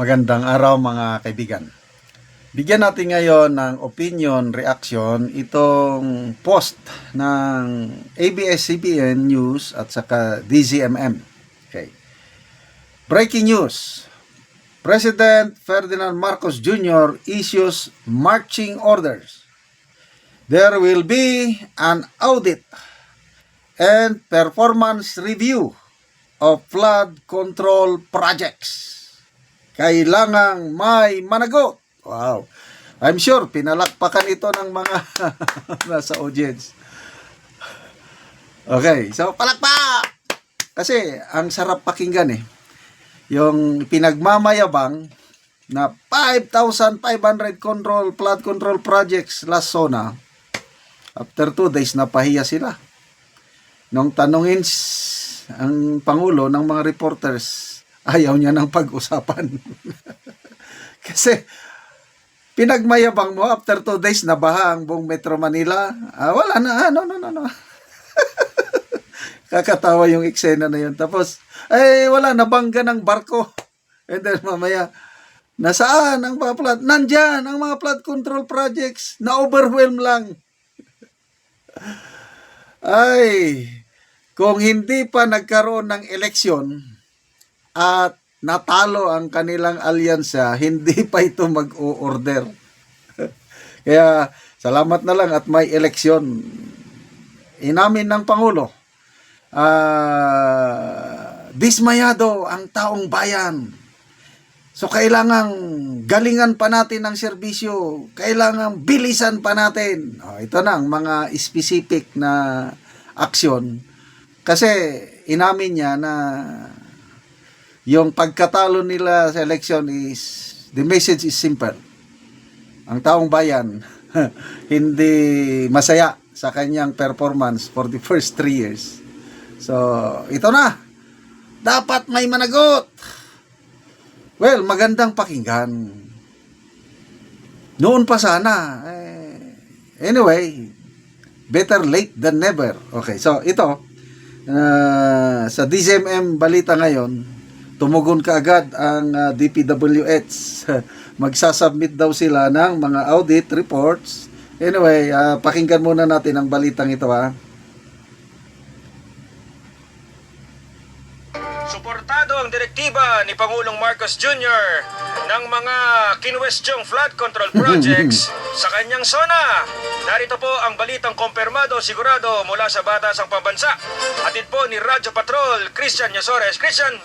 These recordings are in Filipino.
Magandang araw mga kaibigan. Bigyan natin ngayon ng opinion, reaction itong post ng ABS-CBN News at saka DZMM. Okay. Breaking news. President Ferdinand Marcos Jr. issues marching orders. There will be an audit and performance review of flood control projects. Kailangang may managot. Wow. I'm sure pinalakpakan ito ng mga nasa audience. Okay, so palakpak! Kasi ang sarap pakinggan eh. Yung pinagmamayabang na 5,500 control flood control projects last zona. After two days, napahiya sila. Nung tanungin ang Pangulo ng mga reporters, ayaw niya ng pag-usapan. Kasi pinagmayabang mo after two days nabaha ang buong Metro Manila. Ah, wala na, ah, no, no, no, no. Kakatawa yung eksena na yun. Tapos, eh, wala, nabangga ng barko. And then mamaya, nasaan ang mga flood? Nandyan ang mga flood control projects. Na-overwhelm lang. Ay, kung hindi pa nagkaroon ng eleksyon at natalo ang kanilang alyansa, hindi pa ito mag-o-order. Kaya salamat na lang at may eleksyon. Inamin ng Pangulo, ah, dismayado ang taong bayan. So kailangan galingan pa natin ang serbisyo, kailangan bilisan pa natin. Oh, ito na ang mga specific na aksyon. Kasi inamin niya na yung pagkatalo nila sa election is the message is simple. Ang taong bayan hindi masaya sa kanyang performance for the first three years. So, ito na. Dapat may managot. Well, magandang pakinggan. Noon pa sana. Eh, anyway, better late than never. Okay, so ito, ah, sa DZMM balita ngayon, tumugon kaagad ang ah, DPWH. Magsasubmit daw sila ng mga audit reports. Anyway, ah, pakinggan muna natin ang balitang ito ha. Suportado ang direktiba ni Pangulong Marcos Jr. ng mga kinwestyong flood control projects sa kanyang zona. Narito po ang balitang kompirmado sigurado mula sa Batasang Pambansa. Atid po ni Radyo Patrol, Christian Yasores. Christian,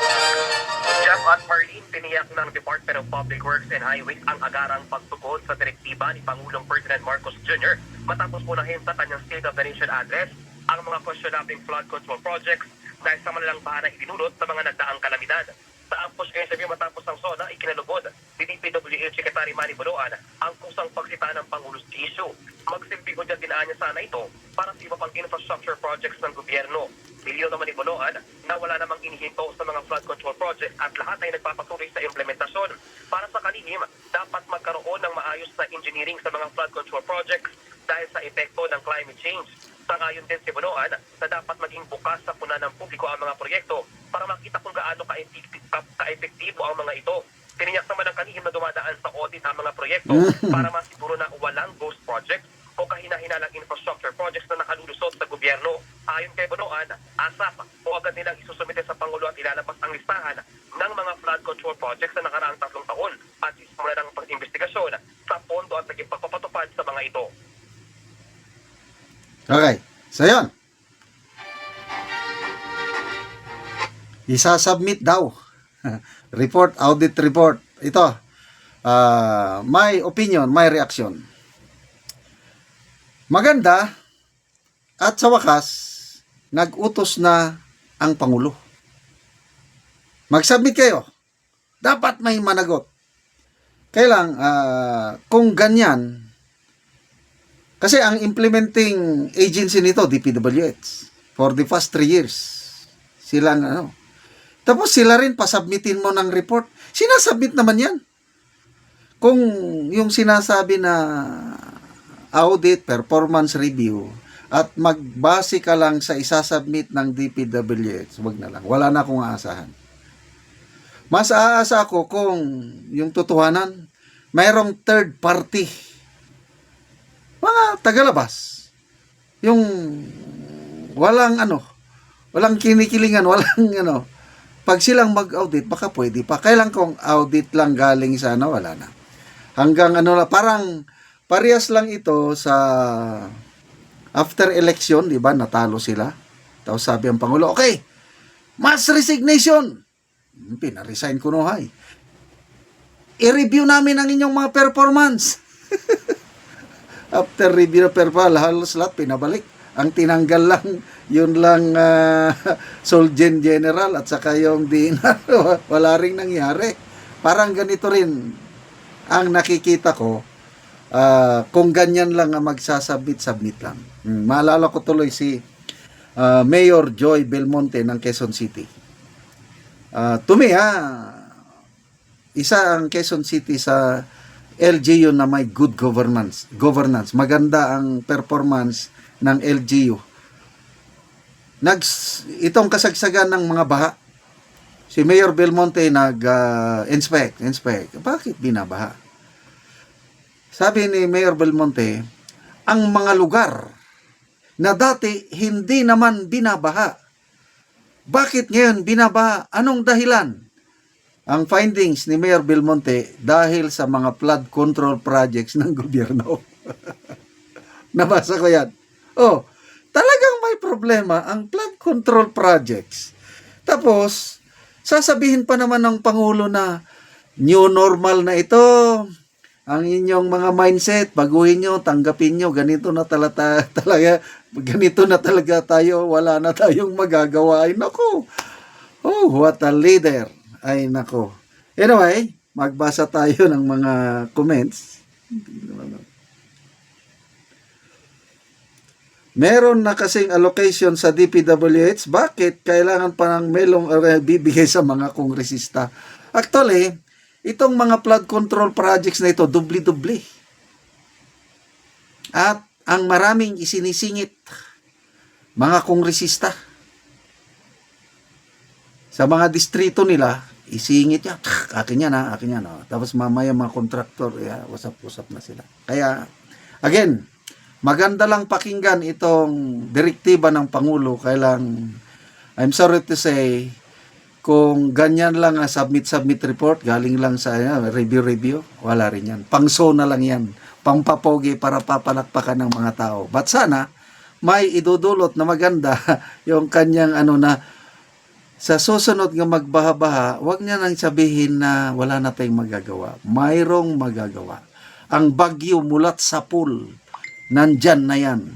Jeff at Marlene, tiniyak ng Department of Public Works and Highways ang agarang pagtugon sa direktiba ni Pangulong Ferdinand Marcos Jr. matapos unahin sa kanyang State of the Nation address ang mga questionable flood control projects dahil sa malalang baha na idinulot sa mga nagdaang kalamidad. Sa ambush interview matapos ang SONA, ikinalugod ni DPWH Secretary Manny Buluan ang kusang pagsita ng Pangulo sa issue. Magsilbi ko dyan dinaan niya sana ito para sa iba pang infrastructure projects ng gobyerno. Milyon naman ni Buluan na wala namang inihinto control projects at lahat ay nagpapatuloy sa implementasyon. Para sa kalihim, dapat magkaroon ng maayos na engineering sa mga flood control projects dahil sa epekto ng climate change. Sangayon din si Bunuan na dapat maging bukas sa puna ng publiko ang mga proyekto para makita kung gaano ka-epekti- ka- ka-epektibo ang mga ito. Tiniyak naman ng kanihim na dumadaan sa audit ang mga proyekto para masiguro na walang ghost project o kahina-hinalang infrastructure projects na nakalulusot sa gobyerno. Ayon kay Bunuan, ASAP o agad nilang isusumite sa Pangulo at ilalabas ang listahan ng mga flood control projects na nakaraang tatlong taon at isimula ng pag-investigasyon sa pondo at naging pagpapatupad sa mga ito. Okay. So, yun. Isasubmit daw. report, audit report. Ito. ah my opinion, my reaction. Maganda. At sa wakas, nag-utos na ang Pangulo. Mag-submit kayo. Dapat may managot. Kailang, ah, kung ganyan, kasi ang implementing agency nito, DPWH, for the past three years, sila ang ano. Tapos sila rin pasubmitin mo ng report. Sinasubmit naman yan. Kung yung sinasabi na audit, performance review, at magbase ka lang sa isasubmit ng DPWH, wag na lang. Wala na akong aasahan. Mas aasa ako kung yung totohanan, mayroong third party. Mga tagalabas. Yung walang ano, walang kinikilingan, walang ano. Pag silang mag-audit, baka pwede pa. Kailan kung audit lang galing sa ano, wala na. Hanggang ano na, parang parehas lang ito sa after election, di ba, natalo sila. Tapos sabi ang Pangulo, okay, mass resignation. Hmm, Pinaresign ko no, hay. I-review namin ang inyong mga performance. After review ng performance, halos lahat pinabalik. Ang tinanggal lang, yun lang uh, Solgen General at saka yung DNR. Wala ring nangyari. Parang ganito rin ang nakikita ko. ah, kung ganyan lang ang magsasubmit, submit lang. Hmm, maalala ko tuloy si ah, Mayor Joy Belmonte ng Quezon City. Ah, to me, ha, isa ang Quezon City sa LGU na may good governance. Governance. Maganda ang performance ng LGU. Nags, itong kasagsagan ng mga baha, si Mayor Belmonte nag-inspect, inspect. Bakit binabaha? Sabi ni Mayor Belmonte, ang mga lugar na dati hindi naman binabaha. Bakit ngayon binabaha? Anong dahilan? Ang findings ni Mayor Belmonte dahil sa mga flood control projects ng gobyerno. Nabasa ko yan. Oh, talagang may problema ang flood control projects. Tapos, sasabihin pa naman ng Pangulo na new normal na ito. Ang inyong mga mindset, baguhin nyo, tanggapin nyo, ganito na talaga, talaga ganito na talaga tayo, wala na tayong magagawa. Ay, nako. Oh, what a leader. Ay, nako. Anyway, magbasa tayo ng mga comments. Meron na kasing allocation sa DPWH. Bakit kailangan pa ng melong uh, bibigay sa mga kongresista? Actually, itong mga flood control projects na ito, dubli-dubli. At ang maraming isinisingit, mga kongresista. Sa mga distrito nila, isingit niya, akin yan ha, akin yan. Oh. Tapos mamaya mga kontraktor, yeah, usap-usap na sila. Kaya, again, maganda lang pakinggan itong direktiba ng Pangulo. Kailang, I'm sorry to say, kung ganyan lang ang submit-submit report, galing lang sa review-review, wala rin yan. Pangso na lang yan. Pangpapogi para papalakpakan ng mga tao. But sana, may idudulot na maganda yung kanyang ano na sa susunod nga magbaha-baha, wag niya nang sabihin na wala na tayong magagawa. Mayroong magagawa. Ang bagyo mulat sa pool, nandyan na yan.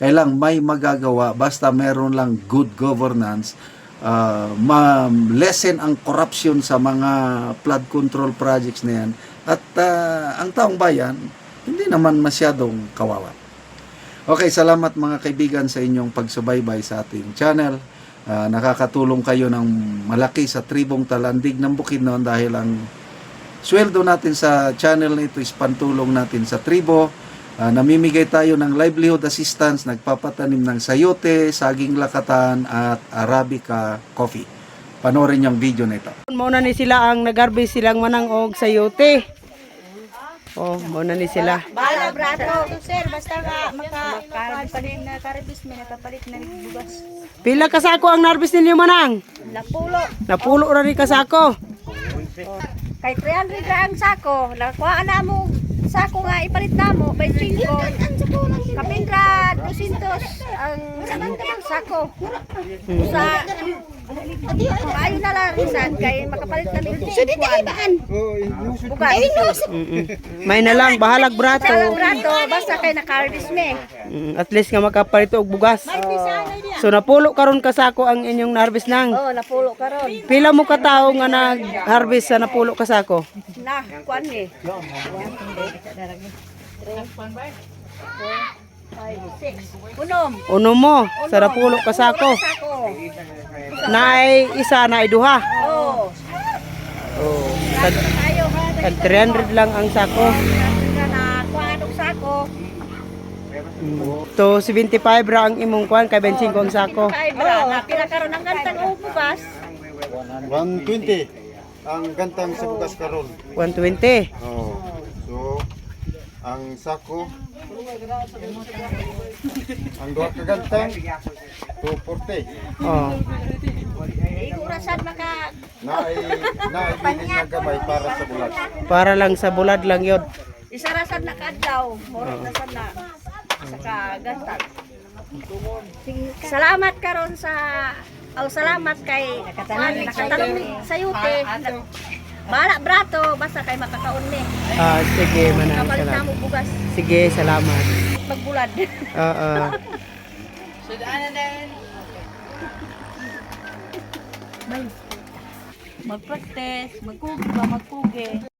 Kailang may magagawa basta meron lang good governance, uh, ma-lessen ang corruption sa mga flood control projects na yan. At uh, ang taong bayan, hindi naman masyadong kawawa. Okay, salamat mga kaibigan sa inyong pagsubaybay sa ating channel. Ah, nakakatulong kayo ng malaki sa tribong talandig ng Bukidnon dahil ang sweldo natin sa channel na ito is pantulong natin sa tribo. Ah, namimigay tayo ng livelihood assistance, nagpapatanim ng sayote, saging lakatan at arabica coffee. Panoorin yung video na ito. Muna ni sila ang nagarbis silang manang og sayote. Oh, muna ni sila. Bala, brato. Sir, basta ka makapalit na karibis, may nakapalit na bugas. Pila ka sako ang narbis ninyo manang? Napulo. Napulo ra rin ka sako. Kay 300 ra ang sako. Nakuha na mo sako nga ipalit na mo. By 5. Kapindra 200 ang sako. Sa Maayo na lang risan kay makapalit na rin kuan. Bugas. Mm-mm. May na lang bahalag brato. Sa brato, basta kay nakarbis me. Mm, at least nga makaparito og bugas. So napulo karon ka sako ang inyong narbis nang. Oh, napulo karon. Pila mo ka tawo nga nag-harvest sa napulo ka sako? Na, kuan ni. Unom. Uno mo sa napulo ka sako. Naay isa na duha. Oh. Oh, tag, Tayo ha. tag 300 lang ang sako. Na kuan og sako. To 75 ra ang imong kuan kay 25 ang sako. Kay bra na pila karon ang kantang og bugas. 120. ang gantang sa bugas karon. 120. Oh. So ang sako ang duha ka gantang 240. Oh. Igurasan maka Naay naay bilis nga gamay para sa bulat. Para lang sa bulad lang yun. isarasan na kadlaw, murag na sad na saka gantag. Salamat karon sa aw salamat kay nakatanong ni sayute. Bala brato basta kay makakaon ni. Ah, sige, manang salamat. mo bugas Sige, salamat. magbulad. Oo. Mag-practice, magkugi ba magkugi.